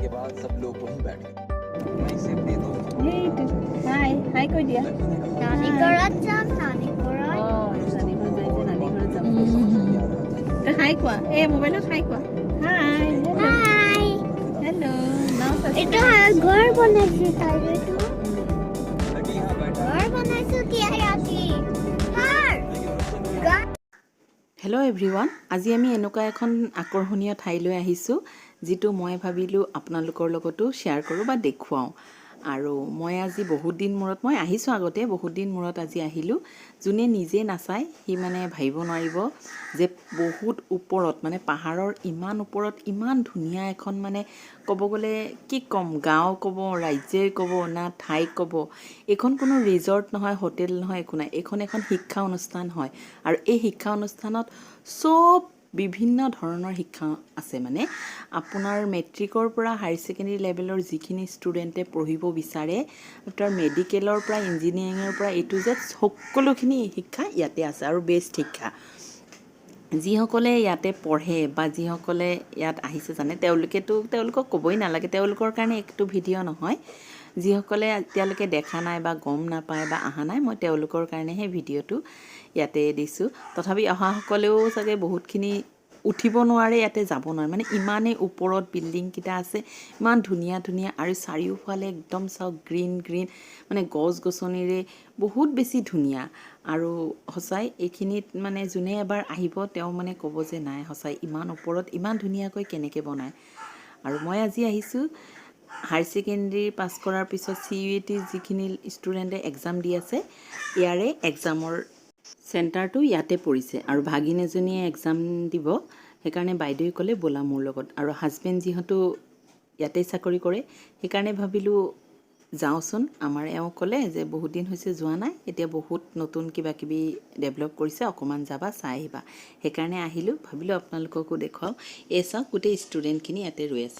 के बाद सब लोग वहीं बैठ गए मैं सिर्फ दे दो সেইটো হাই হাই কৈ দিয়া নানি ঘৰত যাম নানি ঘৰত অঁ নানী ঘৰত যাইছে নানী ঘৰত যাম তই হাই কোৱা এই মোবাইলত হাই কোৱা হাই হাই হেল্ল' নাও এইটো ঘৰ বনাইছো তাইটো लगी यहाँ बैठा ঘৰ বনাইছো কি ৰাতি ঘৰ ঘৰ হেল্ল' এভৰিৱান আজি আমি এনেকুৱা এখন আকৰ্ষণীয় ঠাইলৈ আহিছোঁ যিটো মই ভাবিলোঁ আপোনালোকৰ লগতো শ্বেয়াৰ কৰোঁ বা দেখুৱাওঁ। আৰু মই আজি বহুত দিন মূৰত মই আহিছোঁ আগতে বহুত দিন মূৰত আজি আহিলোঁ। যোনে নিজে নাচায় সি মানে ভাবিব নোৱাৰিব যে বহুত ওপৰত মানে পাহাৰৰ ইমান ওপৰত ইমান ধুনীয়া এখন মানে ক'ব গ'লে কি ক'ম গাঁও ক'ব ৰাজ্যই ক'ব না ঠাই ক'ব এইখন কোনো ৰিজৰ্ট নহয় হোটেল নহয় একো নাই। এইখন এখন শিক্ষা অনুষ্ঠান হয়। আৰু এই শিক্ষা অনুষ্ঠানত চব বিভিন্ন ধৰণৰ শিক্ষা আছে মানে। আপোনাৰ মেট্ৰিকৰ পৰা হায়াৰ ছেকেণ্ডেৰী লেভেলৰ যিখিনি ষ্টুডেণ্টে পঢ়িব বিচাৰে তাৰ মেডিকেলৰ পৰা ইঞ্জিনিয়াৰিঙৰ পৰা এইটো যে সকলোখিনি শিক্ষা ইয়াতে আছে আৰু বেষ্ট শিক্ষা। যিসকলে ইয়াতে পঢ়ে বা যিসকলে ইয়াত আহিছে জানে তেওঁলোকেতো তেওঁলোকক ক'বই নালাগে। তেওঁলোকৰ কাৰণে একটো ভিডিঅ' নহয়। যিসকলে এতিয়ালৈকে দেখা নাই বা গম নাপায় বা অহা নাই মই তেওঁলোকৰ কাৰণেহে ভিডিঅ'টো ইয়াতে দিছোঁ। তথাপি অহাসকলেও চাগে বহুতখিনি উঠিব নোৱাৰে ইয়াতে যাব নোৱাৰে। মানে ইমানেই ওপৰত বিল্ডিংকেইটা আছে ইমান ধুনীয়া ধুনীয়া আৰু চাৰিওফালে একদম চাওক গ্ৰীণ গ্ৰীণ মানে গছ গছনিৰে বহুত বেছি ধুনীয়া। আৰু সঁচাই এইখিনিত মানে যোনে এবাৰ আহিব তেওঁ মানে ক'ব যে নাই সঁচাই ইমান ওপৰত ইমান ধুনীয়াকৈ কেনেকৈ বনায়। আৰু মই আজি আহিছোঁ হায়াৰ ছেকেণ্ডেৰী পাছ কৰাৰ পিছত চি ইউ টি যিখিনি ষ্টুডেণ্টে এক্সাম দি আছে ইয়াৰে এক্সামৰ চেণ্টাৰটো ইয়াতে পৰিছে আৰু ভাগিন এজনীয়ে এক্সাম দিব। সেইকাৰণে বাইদেৱে ক'লে ব'লা মোৰ লগত। আৰু হাজবেণ্ড যিহেতু ইয়াতেই চাকৰি কৰে সেইকাৰণে ভাবিলোঁ যাওঁচোন। আমাৰ এওঁ ক'লে যে বহুত দিন হৈছে যোৱা নাই এতিয়া বহুত নতুন কিবা কিবি ডেভেলপ কৰিছে অকণমান যাবা চাই আহিবা। সেইকাৰণে আহিলোঁ ভাবিলোঁ আপোনালোককো দেখুৱাওঁ। এই চাওক গোটেই ষ্টুডেণ্টখিনি ইয়াতে ৰৈ আছে।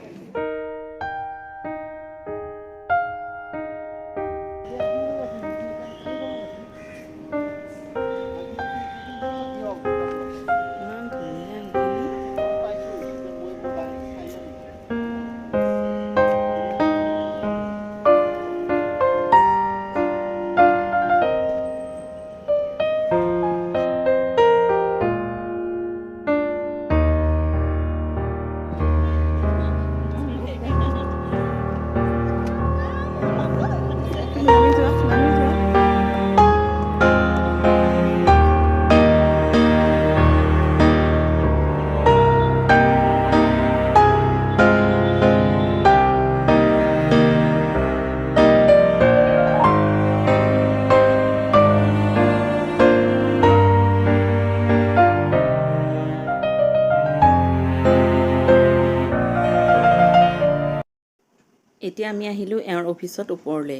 এতিয়া আমি আহিলোঁ এওঁৰ অফিচত ওপৰলৈ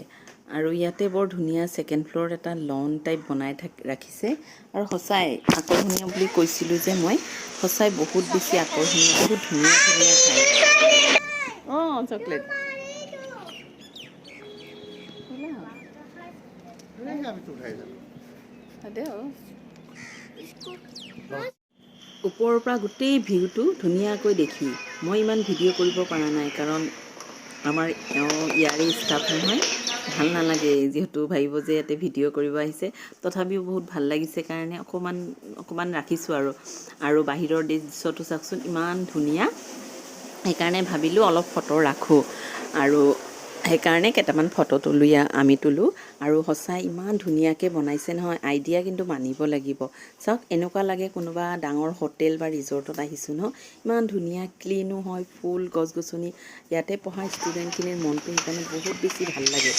আৰু ইয়াতে বৰ ধুনীয়া ছেকেণ্ড ফ্ল'ৰত এটা লন টাইপ বনাই থাক ৰাখিছে। আৰু সঁচাই আকৰ্ষণীয় বুলি কৈছিলোঁ যে মই। সঁচাই বহুত বেছি আকৰ্ষণীয় বহুত ধুনীয়া ধুনীয়া ঠাই। অঁ চকলেট ওপৰৰ পৰা গোটেই ভিউটো ধুনীয়াকৈ দেখি। মই ইমান ভিডিঅ' কৰিব পৰা নাই কাৰণ আমাৰ এওঁ ইয়াৰে ষ্টাফ নহয় ভাল নালাগে যিহেতু ভাবিব যে ইয়াতে ভিডিঅ' কৰিব আহিছে। তথাপিও বহুত ভাল লাগিছে কাৰণে অকণমান অকণমান ৰাখিছোঁ আৰু। আৰু বাহিৰৰ দৃশ্যটো চাওকচোন ইমান ধুনীয়া। সেইকাৰণে ভাবিলোঁ অলপ ফটো ৰাখোঁ। আৰু সেইকাৰণে কেইটামান ফটো তোলোঁ ইয়া আমি তোলোঁ। আৰু সঁচাই ইমান ধুনীয়াকৈ বনাইছে নহয় আইডিয়া কিন্তু মানিব লাগিব। চাওক এনেকুৱা লাগে কোনোবা ডাঙৰ হোটেল বা ৰিজৰ্টত আহিছোঁ ন ইমান ধুনীয়া ক্লিনো হয় ফুল গছ গছনি ইয়াতে পঢ়া ষ্টুডেণ্টখিনিৰ মনটো সেইকাৰণে বহুত বেছি ভাল লাগে।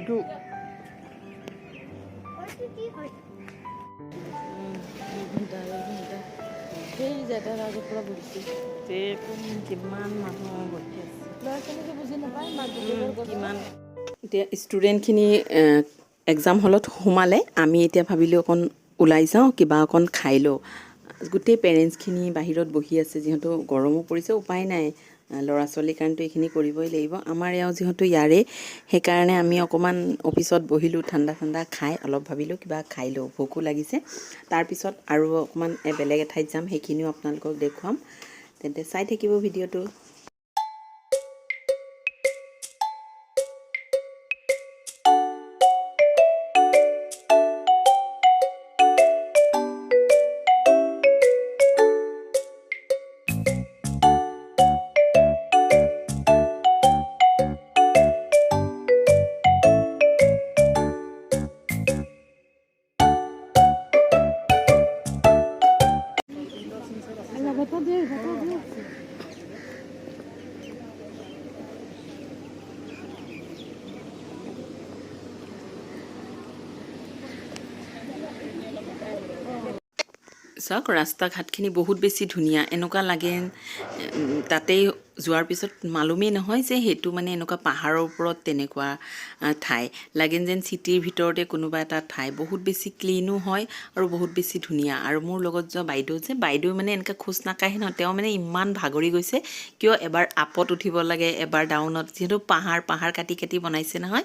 Thank you. এতিয়া ষ্টুডেণ্টখিনি এক্সাম হলত সোমালে আমি এতিয়া ভাবিলোঁ অকণ ওলাই যাওঁ কিবা অকণ খাই লওঁ গোটেই পেৰেণ্টছখিনি বাহিৰত বহি আছে যিহেতু গৰমো পৰিছে উপায় নাই ল'ৰা ছোৱালীৰ কাৰণেতো এইখিনি কৰিবই লাগিব। আমাৰ এওঁ যিহেতু ইয়াৰে, সেইকাৰণে আমি অকণমান অফিচত বহিলোঁ, ঠাণ্ডা ঠাণ্ডা খাই অলপ ভাবিলোঁ কিবা খাই লওঁ, ভোকো লাগিছে। তাৰপিছত আৰু অকণমান বেলেগ এঠাইত যাম, সেইখিনিও আপোনালোকক দেখুৱাম। তেন্তে চাই থাকিব ভিডিঅ'টো। চাওক ৰাস্তা ঘাটখিনি বহুত বেছি ধুনীয়া। এনেকুৱা লাগে তাতেই যোৱাৰ পিছত মালুমেই নহয় যে সেইটো মানে এনেকুৱা পাহাৰৰ ওপৰত তেনেকুৱা ঠাই। লাগেন যেন চিটিৰ ভিতৰতে কোনোবা এটা ঠাই বহুত বেছি ক্লিনো হয় আৰু বহুত বেছি ধুনীয়া। আৰু মোৰ লগত যোৱা বাইদেউ যে, বাইদেউ মানে এনেকৈ খোজ নাকাঢ়ে নহয় তেওঁ মানে ইমান ভাগৰি গৈছে, কিয় এবাৰ আপত উঠিব লাগে, এবাৰ ডাউনত যিহেতু পাহাৰ পাহাৰ কাটি কাটি বনাইছে নহয়,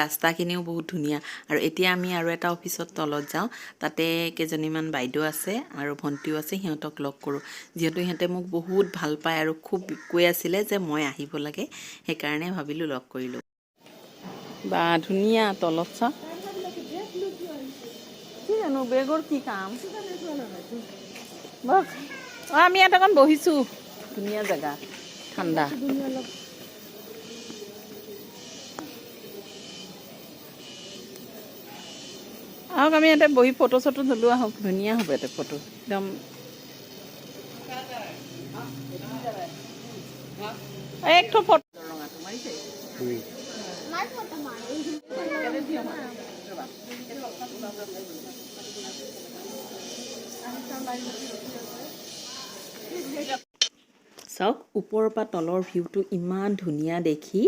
ৰাস্তাখিনিও বহুত ধুনীয়া। আৰু এতিয়া আমি আৰু এটা অফিচত তলত যাওঁ, তাতে কেইজনীমান বাইদেউ আছে আৰু ভণ্টিও আছে, সিহঁতক লগ কৰোঁ। যিহেতু সিহঁতে মোক বহুত ভালো পায় আৰু খুব আছিলে যে মই আহিব লাগে সেইকাৰণে ভাবিলোঁ লগ কৰিলোঁ। বা ধুনীয়া তলত চাওক কি জানো বেগৰ কি কাম? অঁ আমি ইয়াত অকণ বহিছোঁ। ধুনীয়া জেগা ঠাণ্ডা। আহক আমি ইয়াতে বহি ফটো চটো তোলো আহক ধুনীয়া হ'ব ইয়াতে ফটো। একদম চাওক, ওপৰৰ পৰা তলৰ ভিউটো ইমান ধুনীয়া দেখি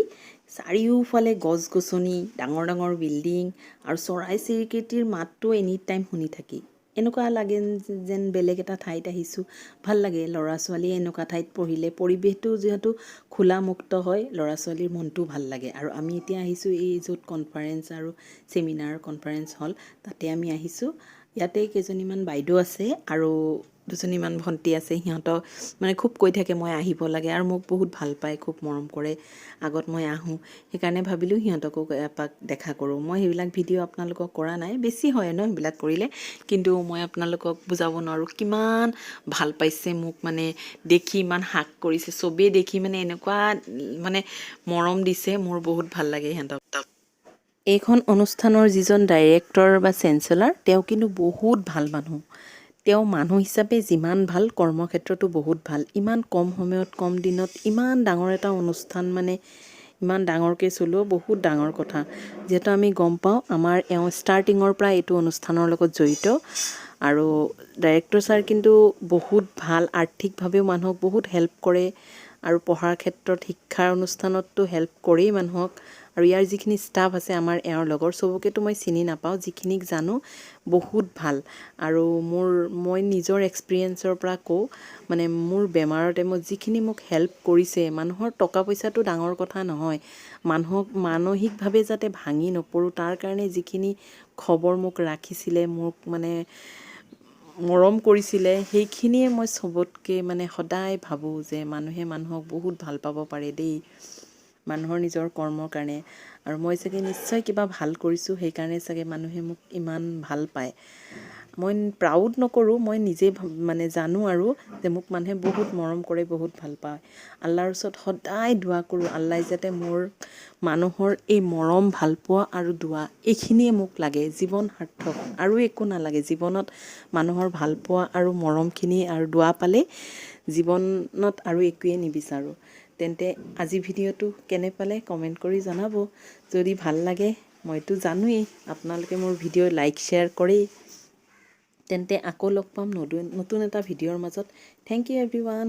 চাৰিওফালে গছ গছনি ডাঙৰ ডাঙৰ বিল্ডিং আৰু চৰাই চিৰিকটিৰ মাতটো এনি টাইম শুনি থাকি। এনেকুৱা লাগে যেন বেলেগ এটা ঠাইত আহিছোঁ। ভাল লাগে ল'ৰা ছোৱালীয়ে এনেকুৱা ঠাইত পঢ়িলে। পৰিৱেশটো যিহেতু খোলা মুক্ত হয় ল'ৰা ছোৱালীৰ মনটো ভাল লাগে। আৰু আমি এতিয়া আহিছোঁ এই য'ত কনফাৰেঞ্চ আৰু ছেমিনাৰ কনফাৰেঞ্চ হ'ল তাতে আমি আহিছোঁ। ইয়াতে কেইজনীমান বাইদেউ আছে আৰু দুজনীমান ভণ্টি আছে সিহঁতক মানে খুব কৈ থাকে মই আহিব লাগে আৰু মোক বহুত ভাল পায় খুব মৰম কৰে আগত মই আহোঁ। সেইকাৰণে ভাবিলোঁ সিহঁতকো এপাক দেখা কৰোঁ। মই সেইবিলাক ভিডিঅ' আপোনালোকক কৰা নাই বেছি হয় ন সেইবিলাক কৰিলে কিন্তু মই আপোনালোকক বুজাব নোৱাৰোঁ কিমান ভাল পাইছে মোক মানে দেখি ইমান হাক কৰিছে চবেই দেখি মানে এনেকুৱা মানে মৰম দিছে মোৰ বহুত ভাল লাগে সিহঁতক। এইখন অনুষ্ঠানৰ যিজন ডাইৰেক্টৰ বা চেঞ্চেলাৰ তেওঁ কিন্তু বহুত ভাল মানুহ। তেওঁ মানুহ হিচাপে যিমান ভালো, কৰ্মক্ষেত্ৰতো বহুত ভালো। ইমান কম সময়ত, কম দিনত, ইমান ডাঙৰ এটা অনুষ্ঠান মানে ইমান ডাঙৰকৈ চলোৱা বহুত ডাঙৰ কথা। যিহেতু আমি গম পাওঁ, আমাৰ এওঁ ষ্টাৰ্টিঙৰ পৰা এইটো অনুষ্ঠানৰ লগত জড়িত। আৰু ডাইৰেক্টৰ ছাৰ কিন্তু বহুত ভালো, আৰ্থিকভাৱেও মানুহক বহুত হেল্প কৰে। আৰু পঢ়াৰ ক্ষেত্ৰত শিক্ষাৰ অনুষ্ঠানততো হেল্প কৰেই মানুহক আৰু ইয়াৰ যিখিনি ষ্টাফ আছে আমাৰ এওঁৰ লগৰ চবকেতো মই চিনি নাপাওঁ যিখিনিক জানো বহুত ভাল। আৰু মোৰ মই নিজৰ এক্সপিৰিয়েঞ্চৰ পৰা কওঁ মানে মোৰ বেমাৰৰ টাইমত যিখিনি মোক হেল্প কৰিছে মানুহৰ টকা পইচাটো ডাঙৰ কথা নহয়। মানুহক মানসিকভাৱে যাতে ভাঙি নপৰোঁ তাৰ কাৰণে যিখিনি খবৰ মোক ৰাখিছিলে মোক মানে মৰম কৰিছিলে সেইখিনিয়ে মই চবতকৈ মানে সদায় ভাবোঁ যে মানুহে মানুহক বহুত ভাল পাব পাৰে দেই মানুহৰ নিজৰ কৰ্মৰ কাৰণে। আৰু মই চাগে নিশ্চয় কিবা ভাল কৰিছোঁ সেইকাৰণে চাগে মানুহে মোক ইমান ভাল পায়। মই প্ৰাউড নকৰোঁ মই নিজে মানে জানো আৰু যে মোক মানুহে বহুত মৰম কৰে বহুত ভাল পায়। আল্লাহৰ ওচৰত সদায় দোৱা কৰোঁ আল্লাই যাতে মোৰ মানুহৰ এই মৰম ভালপোৱা আৰু দোৱা এইখিনিয়ে মোক লাগে। জীৱন সাৰ্থক আৰু একো নালাগে। জীৱনত মানুহৰ ভালপোৱা আৰু মৰমখিনি আৰু দোৱা পালে জীৱনত আৰু একোৱেই নিবিচাৰোঁ। তেন্তে আজি ভিডিঅ'টো কেনে পালে কমেণ্ট কৰি জনাব। যদি ভাল লাগে মইতো জানোৱেই। আপোনালোকে মোৰ ভিডিঅ' লাইক শ্বেয়াৰ কৰেই। তেন্তে আকৌ লগ পাম নতুন নতুন এটা ভিডিঅ'ৰ মাজত। Thank U every one